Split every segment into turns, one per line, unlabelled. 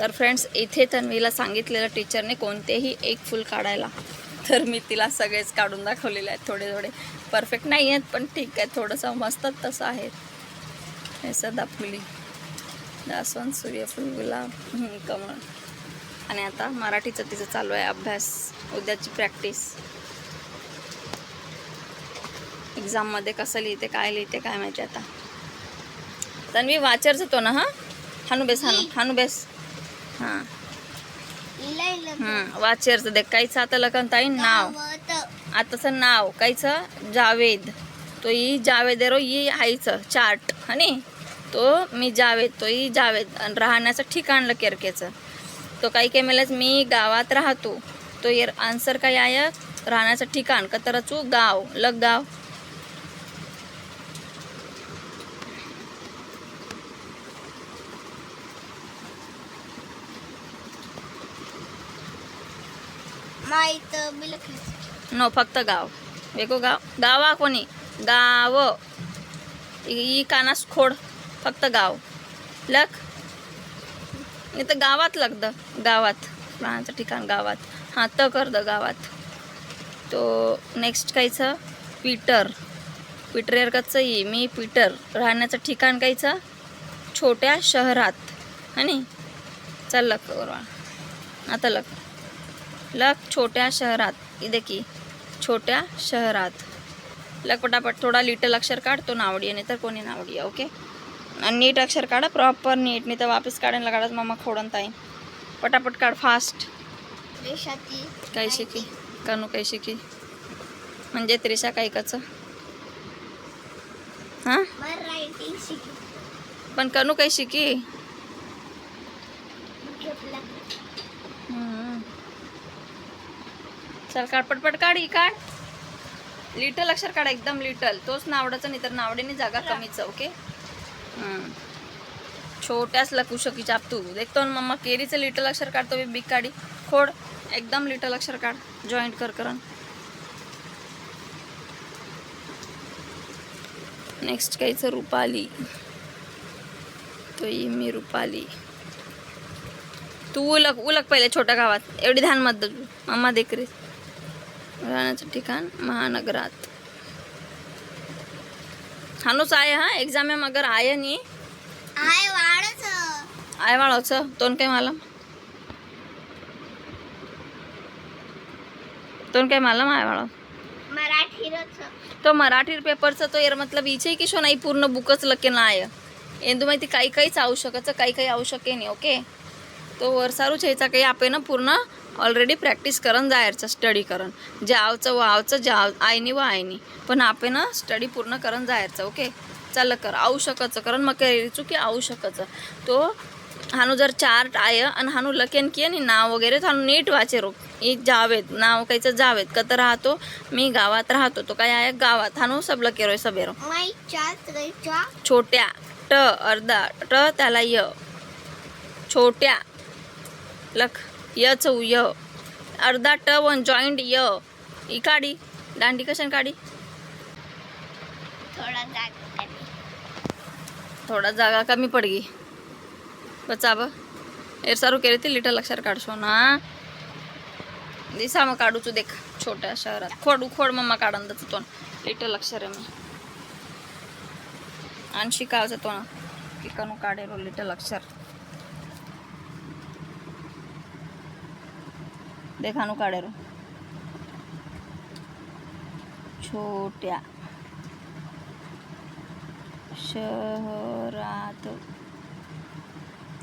तर फ्रेंड्स इथे तन्वीला सांगितलेलं टीचरने कोणतेही एक फुल काढायला तर मी तिला सगळेच काढून दाखवलेले आहेत थोडे थोडे. परफेक्ट नाही आहेत पण ठीक आहे थोडंसं मस्तच तसं आहे हे सदाफुली जास्वंद सूर्यफूल गुलाब कमळ. आणि आता मराठीचं तिचं चालू आहे अभ्यास उद्याची प्रॅक्टिस एक्झाममध्ये कसं लिहिते काय लिहिते काय माहिती आता. तन्वी वाचरच होतो ना हां? हानू बेस हानू हानू बेस. वाचरचं देख काहीचं आता लखनताई नाव. आताचं नाव. कायचं जावेद. तो ई जावेद रो ई आईचं. चार्ट. हनी? तो मी जावेद तो ई जावेद. आणि राहण्याचं ठिकाण केरकेचं तो काही काय मेलच मी गावात राहतो. तो ये आन्सर काय आहे? राहण्याचं ठिकाण. कतरचू गाव. लग गाव
माहीत
नो फक्त गाव. वेगो गाव. गावा कोणी? गाव. ई कानास खोड. फक्त गाव. लख? नाही तर गावात लग द गावात. राहण्याचं ठिकाण गावात. हां त कर द गावात. तो नेक्स्ट कायचं पीटर पीटर एरकचं ई. मी पीटर राहण्याचं ठिकाण कायचं छोट्या शहरात. आणि चल लख आता लग लक छोट्या शहरात. की छोट्या शहरात. लक पटापट थोडा लिटल अक्षर काढ तो नावडी नाही तर कोणी नावडी ओके आणि नीट अक्षर काढा प्रॉपर नीट नाही तर वापस काढायला काढत मामा खोडून ताई. पटापट काढ फास्ट काही शिकी? कानू काही शिकी? म्हणजे त्रिशा काही कच? हां? पण कनू काही शिकी? चल काढ पटपट काढ ही काढ. लिटल अक्षर काढ एकदम लिटल तोच नावडाचं नाही तर नावडीने जागा कमीच ओके. छोट्याच लकू शकी चाप तू. देखतो ना मम्मा केरीचं लिटल अक्षर काढतो मी बिग काढी. खोड एकदम लिटल अक्षर काढ. जॉईंट कर करण नेक्स्ट काहीचं रुपाली. तो ही मी रुपाली. तू उलक उलक पहिले छोट्या गावात. एवढी ध्यान मत तू. मम्मा देखरे राहण्याचं ठिकाण महानगरात. हानूच आहे हा? एक्झाम आहे मगर आहे नी?
आय
वाळाचं. तोन काय मला तोन काय मला आहे वाळा?
मराठी
तो मराठी पेपरचा तो यार मतलब इचे की शो नाही पूर्ण बुकच लके ना आहे. ಎಂದು माहिती काही काहीच आवश्यकचं काही काही आवश्यक आहे नाही ओके तो वर सारूच ह्याचा काही आपण पूर्ण ऑलरेडी प्रॅक्टिस करून जायचं स्टडी करून जे आवचं व आवचं जे आव आयनी व आयनी पण आपण ना स्टडी पूर्ण करून जायचं ओके चाललं कर आवश्यकचं कारण मग चुकी आवश्यकचं तो हानू जर चार्ट आहे आणि हानू लकेन की आणि नाव वगैरे तर हानू नीट वाचे रो ई जावेद नाव कायचं जावेद कत राहतो मी गावात राहतो तो काय आहे गावात. हानू सब लके रोय सबेरो छोट्या ट अर्धा ट त्याला य. छोट्या लख. यच य. अर्धा ट वन जॉईंट य. ही काढी. दांडी कशाने काढी?
थोडा जाग
थोडा जागा कमी पडगी. बचा ब. एर सारू केले ते लिटल अक्षर काढशो ना दिसा मग काढूचू देख. छोट्या शहरात. खोड खोड मम्मा काढून देतो तो लिटल अक्षर आहे मी. आणि शिकावचं तो ना की कनु काढेलो लिटल अक्षर देखानू काढेलो छोट्या शहरात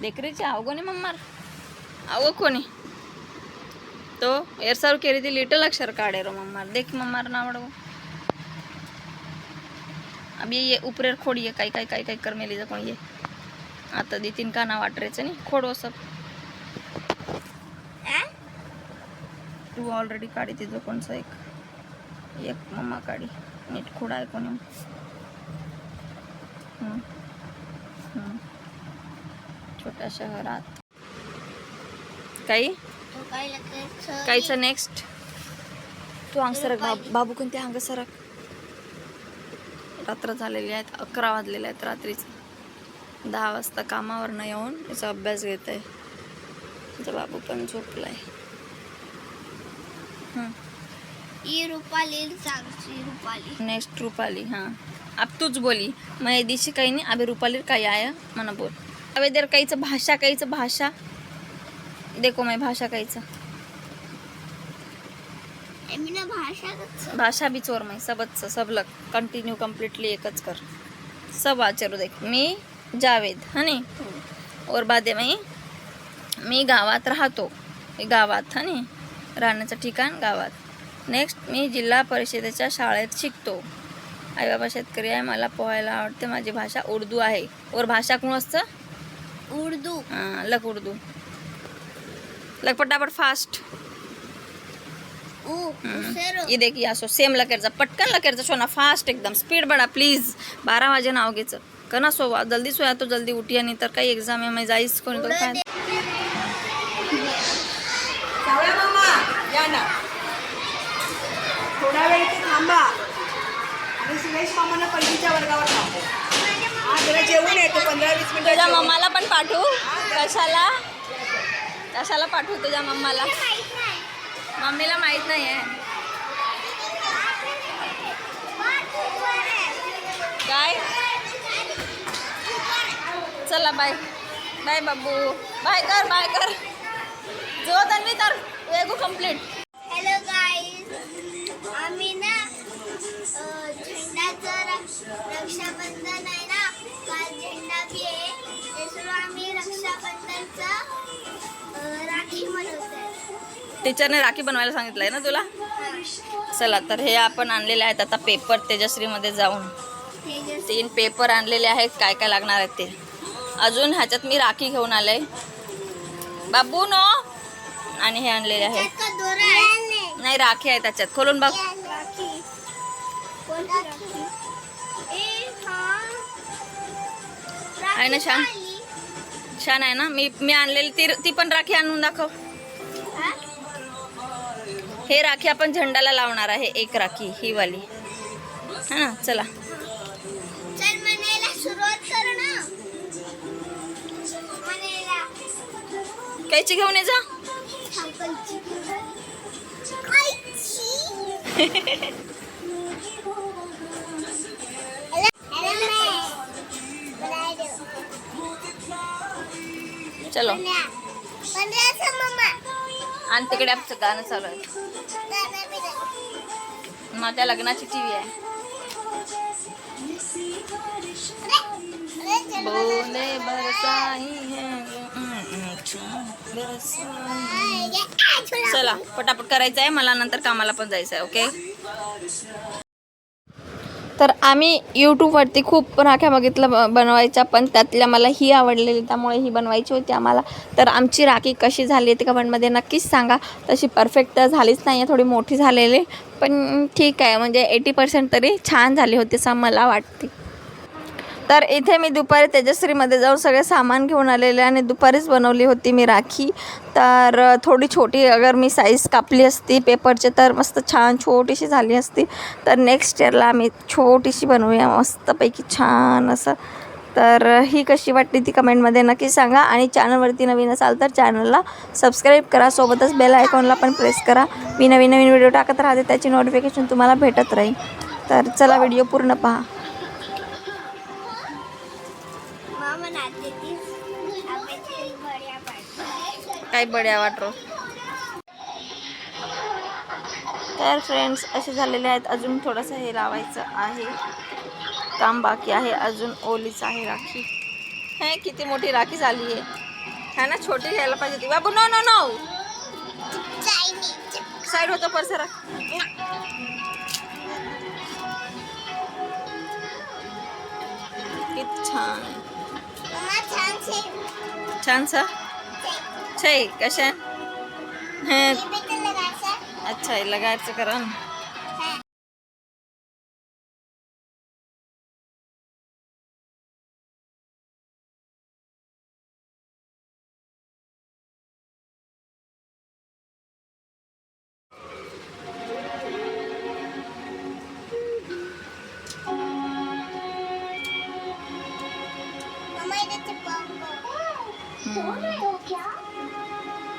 देखरेची अवगोने मम्मार अवगो कोणी तो एरसारू केली ती लिटल अक्षर काढे रो मम्मार देख मम्मार ना आवडवो अभी ये उपरेर खोड ये काही काही काही काही कर मेली कोण ये आता दी तीन काना वाटरेचं नाही खोडो सब तू ऑलरेडी काढी तिचं कोणचं एक एक मम्मा काढी. नीट खोड आहे कोणी. छोट्या शहरात. काही? काहीचं नेक्स्ट तू अंग सरक बाबू बाबू कोणते अंग सरक? रात्र झालेली आहेत अकरा वाजलेले आहेत रात्रीचं. दहा वाजता कामावरनं येऊन याचा अभ्यास घेत आहे तुझा बाबू पण झोपलाय. हं.
ई रुपाली सांगची रुपाली.
नेक्स्ट रुपाली हाँ. अब तूच बोली. मैं दिशी काही नाही अभी रुपाली काही आया म्हणा बोल. अबे देर काहीचं भाषा काहीचं भाषा. देखो मैं भाषा काहीचं.
भाषा
भी चोर मैं सबच सबलग कंटिन्यू कम्प्लीटली एकच कर. सब आचरू देख. मी जावेद हनी और बादे मी मी गावात राहतो. गावात हनी राहण्याचं ठिकाण गावात. नेक्स्ट मी जिल्हा परिषदेच्या शाळेत शिकतो. आई बाबा शेतकरी आहे मला पोहायला आवडते. माझी भाषा उर्दू आहे. और भाषा कोण असतं?
उर्दू.
हां लग उर्दू. लग पटापट फास्ट ये देखिए असो सेम लकेरचा पटकन लकेरचा सोना फास्ट एकदम. स्पीड बडा प्लीज बारा वाजे नाव घ्यायचं. कना सोवा जल्दी सोया तो जल्दी उठिया नाही तर काही एक्झाम आहे मैं जाईस कोणी तो काय
सावळ्या मामा ना. थोडा वेळ इथे थांबा. आणि सुरेश मामांना पहिलीच्या वर्गावर थांबो. हा जरा जेवून येतो पंधरा वीस
तुझ्या
मिनिटं
मम्माला पण पाठवू? कशाला? कशाला पाठवू तुझ्या मम्माला मम्मीला माहीत नाही. आहे काय चला बाय. बाय बाबू. बाय कर बाय कर. जो तन्वी तर. वेगू कंप्लीट
हॅलो गाईज आम्ही ना झेंडाचं रक्षाबंधन आहे ना? काल झेंडा बी आहे. त्याच्यामुळे आम्ही रक्षाबंधनचं राखी बनवतोय
टीचरने राखी बनवायला सांगितलंय ना तुला? चला तर हे आपण आणलेले आहेत. आता पेपर तेजश्रीमध्ये जाऊन. तीन पेपर आणलेले आहेत. काय काय लागणार आहेत ते? अजून ह्याच्यात मी राखी घेऊन आले बाबू नो आणि हे आणलेले आहे. नाही राखी आहे त्याच्यात. खोलून बघ. आहे ना छान? छान आहे ना? मी मी आणलेली ती ती पण राखी आणून दाखव.
हा?
राखी आपण झेंडाला लावणार आहे एक राखी ही वाली. हा ना? चला. कायची घेऊन ये जा. चलो आणि तिकडे आमचं गाणं चालू आहे माझ्या टी व्ही आहे बोले बरसाई है. चला पटापट करायचं आहे मला नंतर कामाला पण जायचं आहे ओके तर आम्ही यूट्यूबवरती खूप राख्या बघितलं ब- बनवायच्या पण त्यातल्या मला ही आवडलेली त्यामुळे ही बनवायची होती आम्हाला. तर आमची राखी कशी झाली ते कमेंटमध्ये नक्कीच सांगा. तशी परफेक्ट तर झालीच नाही आहे थोडी मोठी झालेली पण ठीक आहे म्हणजे एटी पर्सेंट तरी छान झाली होती असं मला वाटते. तर इथे मी दुपारी तेजश्रीमध्ये जाऊन सगळे सामान घेऊन आलेले आणि दुपारीच बनवली होती मी राखी. तर थोडी छोटी अगर मी साईज कापली असती पेपरची तर मस्त छान छोटीशी झाली असती. तर नेक्स्ट इयरला आम्ही छोटीशी बनवूया मस्तपैकी छान असं. तर ही कशी वाटली ती कमेंटमध्ये नक्की सांगा आणि चॅनलवरती नवीन असाल तर चॅनलला सबस्क्राईब करा सोबतच बेल आयकॉनला पण प्रेस करा. मी नवीन नवीन व्हिडिओ टाकत राहते त्याची नोटिफिकेशन तुम्हाला भेटत राहील. तर चला व्हिडिओ पूर्ण पहा. काय बड्या वाटरो तर फ्रेंड्स असे झालेले आहेत. अजून थोडंसं हे लावायचं आहे. काम बाकी आहे. अजून ओलीच आहे राखी. हे किती मोठी राखी झाली आहे. है ना? छोटी घ्यायला पाहिजे ती बाबू नो नो नो साईड होतं परसरा किती छान.
छान छे.
छान सा. छै कशा हे
ये भी तो लगायचा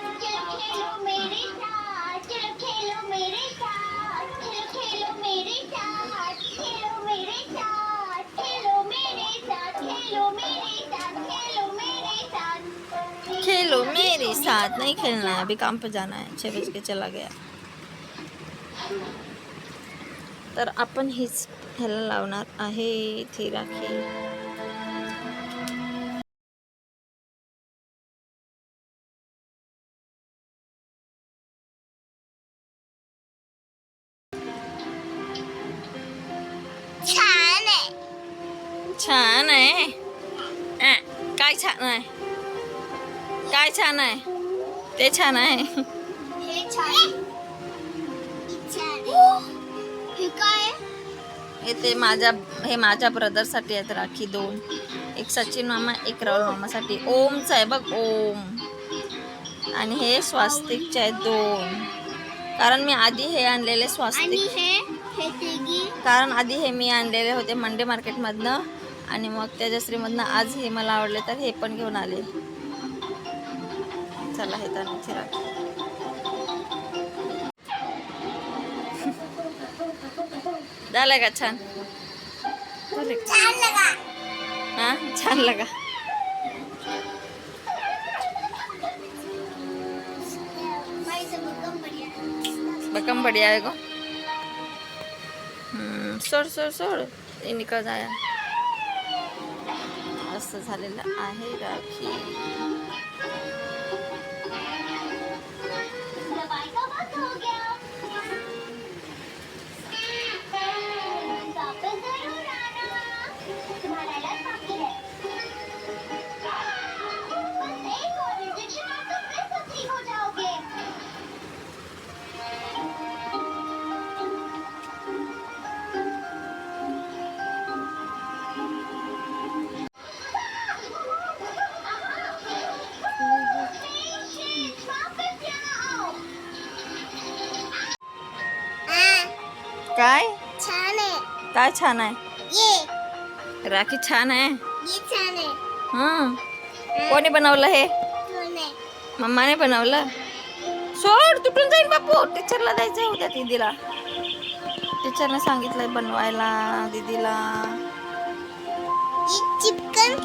अच्छा हे
इथे चिपकाव
हम्म.
मेरे साथ चलो खेलो मेरे साथ। चलो खेलो मेरे साथ खेलो मेरे साथ खेलो मेरे साथ खेलो मेरे साथ खेलो मेरे साथ
खेलो मेरे साथ नहीं खेलना है, अभी काम पर जाना है। छः बज के चला गया। तर आपण हीच ह्याला लावणार आहे राखी। काय छान आहे? ते छान आहे.
हे
ते माझ्या हे माझ्या ब्रदरसाठी आहेत राखी दोन. एक सचिन मामा एक राहुल मामासाठी. ओमचं आहे बघ ओम. आणि हे स्वास्तिकचे आहेत दोन. कारण मी आधी हे आणलेले
आणि
स्वास्तिक कारण आधी हे मी आणलेले होते मंडे मार्केटमधनं. आणि मग त्याच्याश्रीमधनं आज हे मला आवडले तर हे पण घेऊन आले. चला आहे तर राखी झालंय का छान? हा? छान लगा. बकम बढ़िया है गो. सोड सोड सोड. ते निकळ जाया. असं झालेलं आहे राखी. काय
छान आहे? ये.
राखी छान आहे.
ये छान आहे.
हं. कोणी बनवलं हे?
आहे?
मम्माने बनवलं? सोड तुटून जाईल बापू. टीचरला द्यायचं आहे उद्या दीदीला. टीचरने सांगितलंय बनवायला दीदीला.
ये चिपकन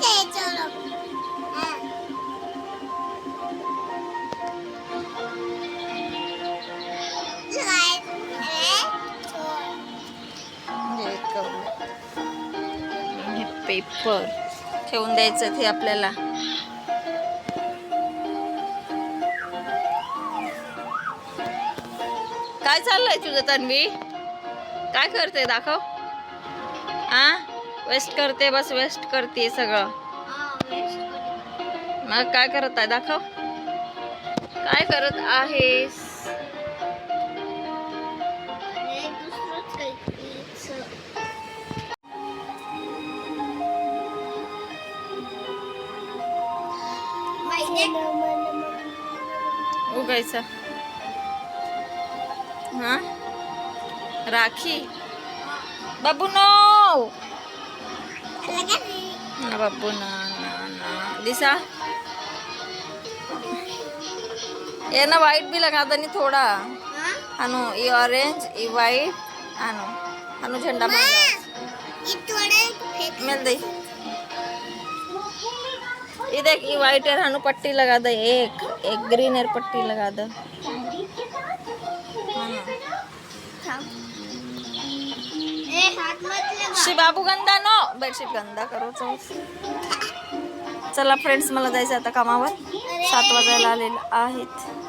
पेपर ठेवून द्यायचं ते आपल्याला. काय चाललंय तुझं तन्वी? काय करते दाखव. आ? वेस्ट करते बस वेस्ट करते सगळं. मग काय करत आहे दाखव. काय करत आहेस? उगायचं. हा? राखी. बाबू नो ना बाबू ना ना ना. दिसा. ये ना वाइट भी लगा दनी थोड़ा. अनु ये ऑरेंज ये वाइट अनु अनु झंडा मिल दे. ये देख ये वाइट है अनु पट्टी लगा दे एक एक ग्रीन है पट्टी लगा दे। शी बाबू गंदा नो। बेडशीट गंदा करो चल। चला फ्रेंड्स मला जायचं आता कामावर. सात वाजायला आलेलं आहेत.